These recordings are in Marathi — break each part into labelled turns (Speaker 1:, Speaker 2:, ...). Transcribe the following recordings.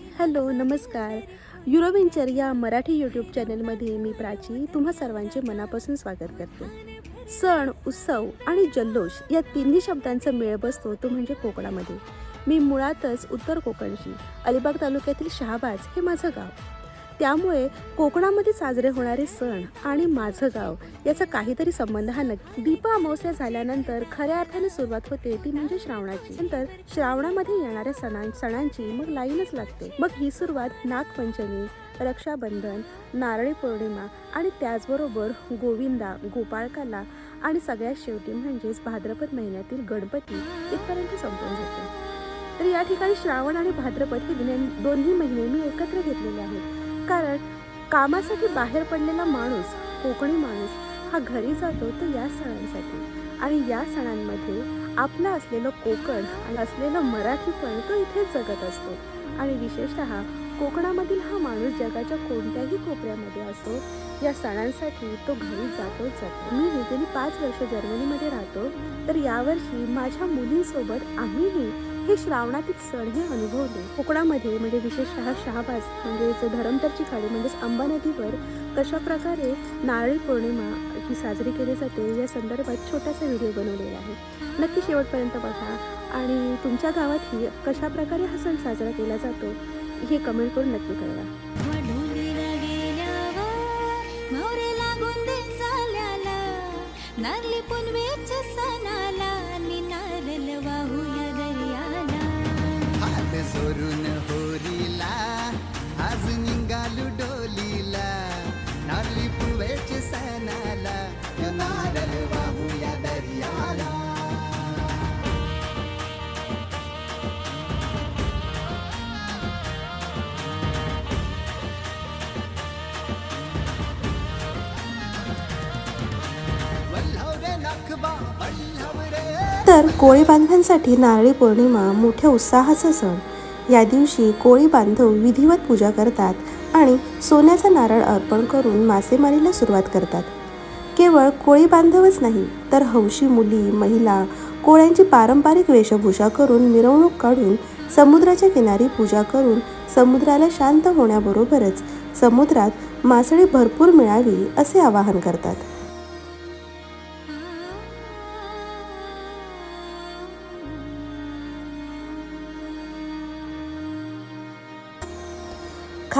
Speaker 1: हॅलो नमस्कार. युरोवेंचर या मराठी यूट्यूब चॅनलमध्ये मी प्राची तुम्हा सर्वांचे मनापासून स्वागत करते. सण उत्सव आणि जल्लोष या तिन्ही शब्दांचा मेळ बसतो तो म्हणजे कोकणामध्ये. मी मुळातच उत्तर कोकणची अलिबाग तालुक्यातील शहाबाज हे माझं गाव. त्यामुळे कोकणामध्ये साजरे होणारे सण आणि माझं गाव याचा काहीतरी संबंध हा नक्की. दीप अमावस्या झाल्यानंतर खऱ्या अर्थाने सुरुवात होते ती म्हणजे श्रावणाची. नंतर श्रावणामध्ये येणाऱ्या सणां सणांची मग लाईनच लागते. मग ही सुरुवात नागपंचमी रक्षाबंधन नारळी पौर्णिमा आणि त्याचबरोबर गोविंदा गोपाळकाला आणि सगळ्यात शेवटी म्हणजेच भाद्रपद महिन्यातील गणपती इथपर्यंत संपून जाते. तर या ठिकाणी श्रावण आणि भाद्रपद हे दोन्ही महिने मी एकत्र घेतलेले आहेत. कारण कामासाठी बाहेर पडलेला माणूस कोकणी माणूस हा घरी जातो तो या सणांसाठी. आणि या सणांमध्ये आपलं असलेलं कोकण आणि असलेलं मराठीपण तो इथेच जगत असतो. आणि विशेषतः कोकणामधील हा माणूस जगाच्या कोणत्याही कोपऱ्यामध्ये असो या सणांसाठी तो घरी जातोच जातो. मी गेली पाच वर्ष जर्मनीमध्ये राहतो. तर यावर्षी माझ्या मुलींसोबत आम्हीही हे श्रावणातील सण हे अनुभवले. कोकणामध्ये म्हणजे विशेषतः शहाबाज म्हणजेच धरमतरची खाडी म्हणजेच अंबा नदीवर कशा प्रकारे नारळी पौर्णिमा ही साजरी केली जाते या संदर्भात छोटासा व्हिडिओ बनवलेला आहे. नक्की शेवटपर्यंत बघा. आणि तुमच्या गावातही कशा प्रकारे हा सण साजरा केला जातो? हे कमेंट करून नक्की कळवा.
Speaker 2: नारली पुनवेच्या सणाला नि वाहूया दर्याला.
Speaker 3: हात सोडून होरीला
Speaker 1: तर कोळी बांधवांसाठी नारळी पौर्णिमा मोठ्या उत्साहाचा सण. या दिवशी कोळी बांधव विधिवत पूजा करतात आणि सोन्याचा नारळ अर्पण करून मासेमारीला सुरुवात करतात. केवळ कोळी बांधवच नाही तर हौशी मुली महिला कोळ्यांची पारंपरिक वेशभूषा करून मिरवणूक काढून समुद्राच्या किनारी पूजा करून समुद्राला शांत होण्याबरोबरच समुद्रात मासळी भरपूर मिळावी असे आवाहन करतात.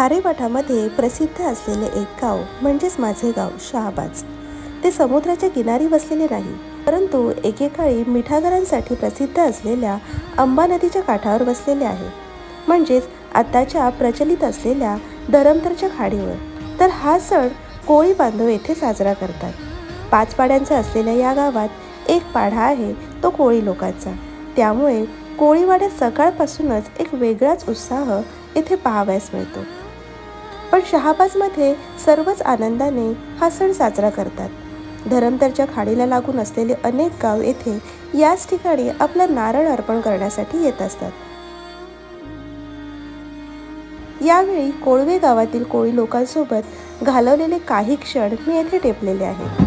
Speaker 1: खारेवाठामध्ये प्रसिद्ध असलेले एक गाव म्हणजेच माझे गाव शहाबाज ते समुद्राच्या किनारी वसलेले नाही परंतु एकेकाळी मिठागरांसाठी प्रसिद्ध असलेल्या अंबा नदीच्या काठावर वसलेले आहे. म्हणजेच आताच्या प्रचलित असलेल्या धरमतरच्या खाडीवर. तर हा सण कोळी बांधव येथे साजरा करतात. पाच पाड्यांचा असलेल्या या गावात एक पाढा आहे तो कोळी लोकांचा. त्यामुळे कोळीवाड्यात सकाळपासूनच एक वेगळाच उत्साह येथे पाहावयास मिळतो. पण शहाबाजमध्ये सर्वच आनंदाने हा सण साजरा करतात. धरमतरच्या खाडीला लागून असलेले अनेक गाव येथे याच ठिकाणी आपला नारळ अर्पण करण्यासाठी येत असतात. यावेळी कोळवे गावातील कोळी लोकांसोबत घालवलेले काही क्षण मी येथे टेपलेले आहेत.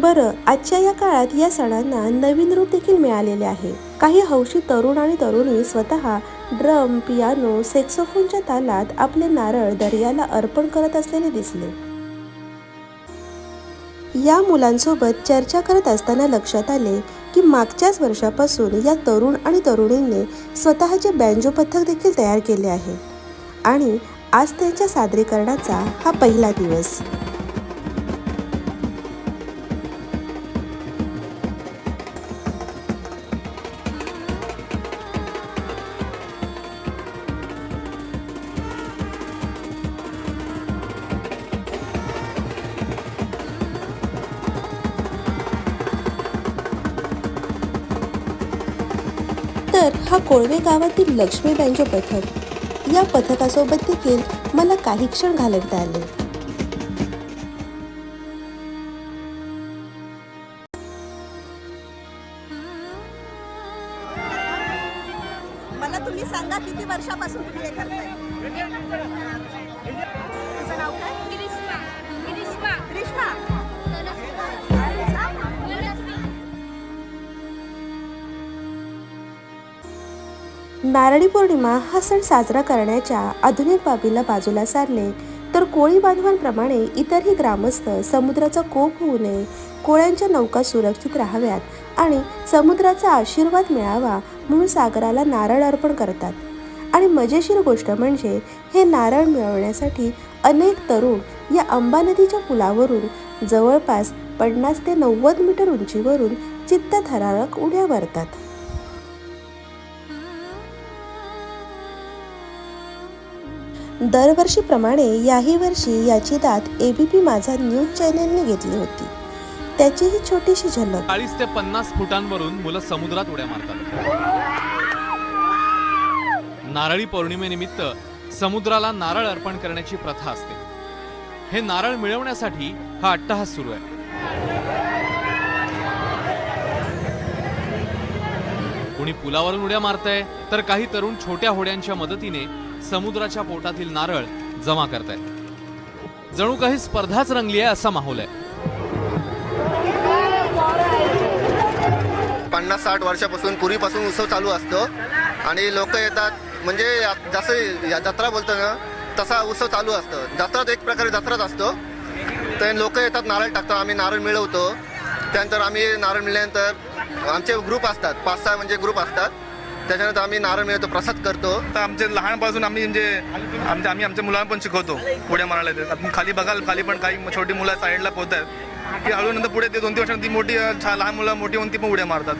Speaker 1: बरं आजच्या या काळात या सणांना नवीन रूप देखील मिळालेले आहे. काही हौशी तरुण आणि तरुणी स्वतः ड्रम पियानो सेक्सोफोनच्या तालात आपले नारळ दर्याला अर्पण करत असलेले दिसले. या मुलांसोबत चर्चा करत असताना लक्षात आले की मागच्याच वर्षापासून या तरुण आणि तरुणींनी स्वतःचे बँजो पथक देखील तयार केले आहे. आणि आज त्यांच्या सादरीकरणाचा हा पहिला दिवस. हा कोळवे गावातील लक्ष्मीबाईंचे पथक. या पथकासोबत देखील मला काही क्षण घालवता आले.
Speaker 4: मला तुम्ही सांगा किती वर्षापासून तुम्ही हे करताय?
Speaker 1: नारळी पौर्णिमा हा सण साजरा करण्याच्या आधुनिक बाबीला बाजूला सारले तर कोळी बांधवांप्रमाणे इतरही ग्रामस्थ समुद्राचा कोप होऊ नये कोळ्यांच्या नौका सुरक्षित राहाव्यात आणि समुद्राचा आशीर्वाद मिळावा म्हणून सागराला नारळ अर्पण करतात. आणि मजेशीर गोष्ट म्हणजे हे नारळ मिळवण्यासाठी अनेक तरुण या अंबा नदीच्या पुलावरून जवळपास पन्नास ते नव्वद मीटर उंचीवरून चित्तथरारक उड्या भरतात दरवर्षीप्रमाणे याही वर्षी याची दात एबीपी माझा न्यूज चॅनेलने घेतली होती. त्याची ही छोटीशी झलक.
Speaker 5: चाळीस ते पन्नास फुटांवरून मुलं समुद्रात उड्या मारतात. नारळी पौर्णिमेनिमित्त समुद्राला नारळ अर्पण करण्याची प्रथा असते. हे नारळ मिळवण्यासाठी हा अट्टहास सुरू आहे. कुणी पुलावरून उड्या मारतंय तर काही तरुण छोट्या होड्यांच्या मदतीने समुद्राच्या पोटातील नारळ जमा करतायत. जणू काही स्पर्धाच रंगली आहे असा माहोल आहे.
Speaker 6: पन्नास साठ वर्षापासून पूर्वीपासून उत्सव चालू असतो. आणि लोक येतात म्हणजे जसं या जत्रा बोलतो ना तसा उत्सव चालू असतो. जत्रात एक प्रकारे जत्राच असतो. तर लोक येतात नारळ टाकतो आम्ही नारळ मिळवतो. त्यानंतर आम्ही नारळ मिळल्यानंतर आमचे ग्रुप असतात. पाच सहा म्हणजे ग्रुप असतात. त्याच्यानंतर आम्ही नारळ मिळवतो प्रसाद करतो.
Speaker 7: आता आमचे लहानपासून आम्ही म्हणजे आमच्या आम्ही आमच्या मुलांना पण शिकवतो उड्या मारायला ते आपण खाली बघाल खाली पण काही छोटी मुलं साईडला पोहतात. की हळू नंतर पुढे ते दोन तीन वर्षांनी ती मोठी लहान मुलं मोठी होऊन ती पण उड्या मारतात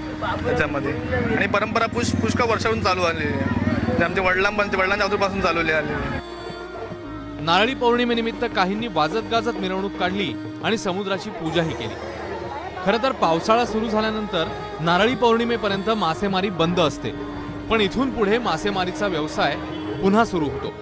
Speaker 7: त्याच्यामध्ये. आणि परंपरा पुष पुष्कळ वर्षाहून चालू आलेली आहे. म्हणजे आमच्या वडिलांपासून वडिलांच्या अजूनपासून चालवली आलेली आहे.
Speaker 5: नारळी पौर्णिमेनिमित्त काहींनी वाजत गाजत मिरवणूक काढली आणि समुद्राची पूजाही केली. खरं तर पावसाळा सुरू झाल्यानंतर नारळी पौर्णिमेपर्यंत मासेमारी बंद असते. पण इथून पुढे मासेमारीचा व्यवसाय पुन्हा सुरू होतो.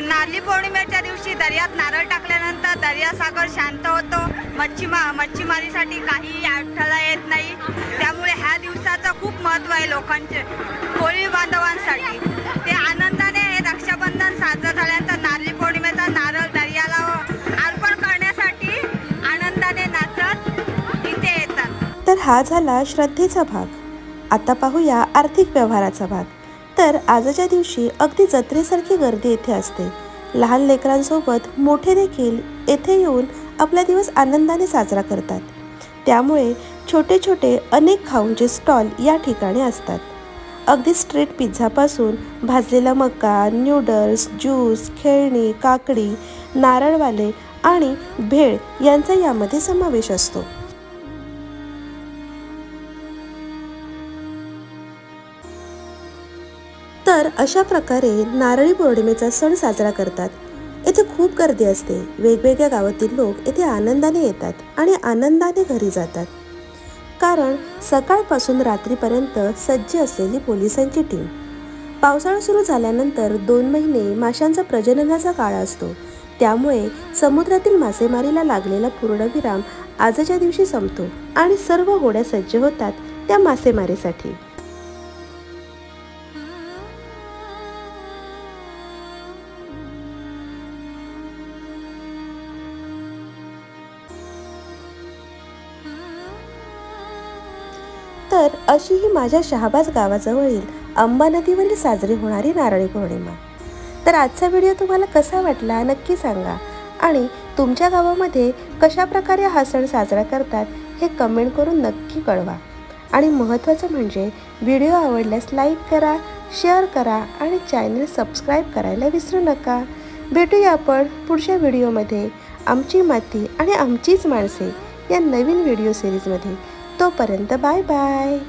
Speaker 8: नारळी पौर्णिमेच्या दिवशी दर्यात नारळ टाकल्यानंतर दर्यासागर शांत होतो. मच्छीमा मच्छीमारीसाठी काही अडथळा येत नाही. त्यामुळे ह्या दिवसाचं खूप महत्त्व आहे लोकांचे कोळी बांधवांसाठी. ते आनंदाने हे रक्षाबंधन साजरं झाल्यानंतर नारळी पौर्णिमेचा नारळ दर्याला अर्पण करण्यासाठी आनंदाने नाचत इथे येतात.
Speaker 1: तर हा झाला श्रद्धेचा भाग. आता पाहूया आर्थिक व्यवहाराचा भाग. तर आजच्या दिवशी अगदी जत्रेसारखी गर्दी येथे असते. लहान लेकरांसोबत मोठे देखील येथे येऊन आपला दिवस आनंदाने साजरा करतात. त्यामुळे छोटे छोटे अनेक खाऊंचे स्टॉल या ठिकाणी असतात. अगदी स्ट्रीट पिझ्झापासून भाजलेला मका न्यूडल्स ज्यूस खेळणी काकडी नारळवाले आणि भेळ यांचा यामध्ये समावेश असतो. तर अशा प्रकारे नारळी पौर्णिमेचा सण साजरा करतात. येथे खूप गर्दी असते. वेगवेगळ्या गावातील लोक येथे आनंदाने येतात आणि आनंदाने घरी जातात. कारण सकाळपासून रात्रीपर्यंत सज्ज असलेली पोलिसांची टीम पावसाळा सुरू झाल्यानंतर दोन महिने माशांचा प्रजननाचा काळ असतो. त्यामुळे समुद्रातील मासेमारीला लागलेला पूर्णविराम आजच्या दिवशी संपतो आणि सर्व होड्या सज्ज होतात त्या मासेमारीसाठी. अशी ही माझ्या शहाबाज गावाजवळील अंबा नदीवरील साजरी होणारी नारळी पौर्णिमा. तर आजचा व्हिडिओ तुम्हाला कसा वाटला नक्की सांगा. आणि तुमच्या गावामध्ये कशा प्रकारे हा सण साजरा करतात हे कमेंट करून नक्की कळवा. आणि महत्त्वाचं म्हणजे व्हिडिओ आवडल्यास लाईक करा शेअर करा आणि चॅनल सबस्क्राईब करायला विसरू नका. भेटूया आपण पुढच्या व्हिडिओमध्ये. आमची माती आणि आमचीच माणसे या नवीन व्हिडिओ सिरीजमध्ये तोपर्यंत बाय बाय.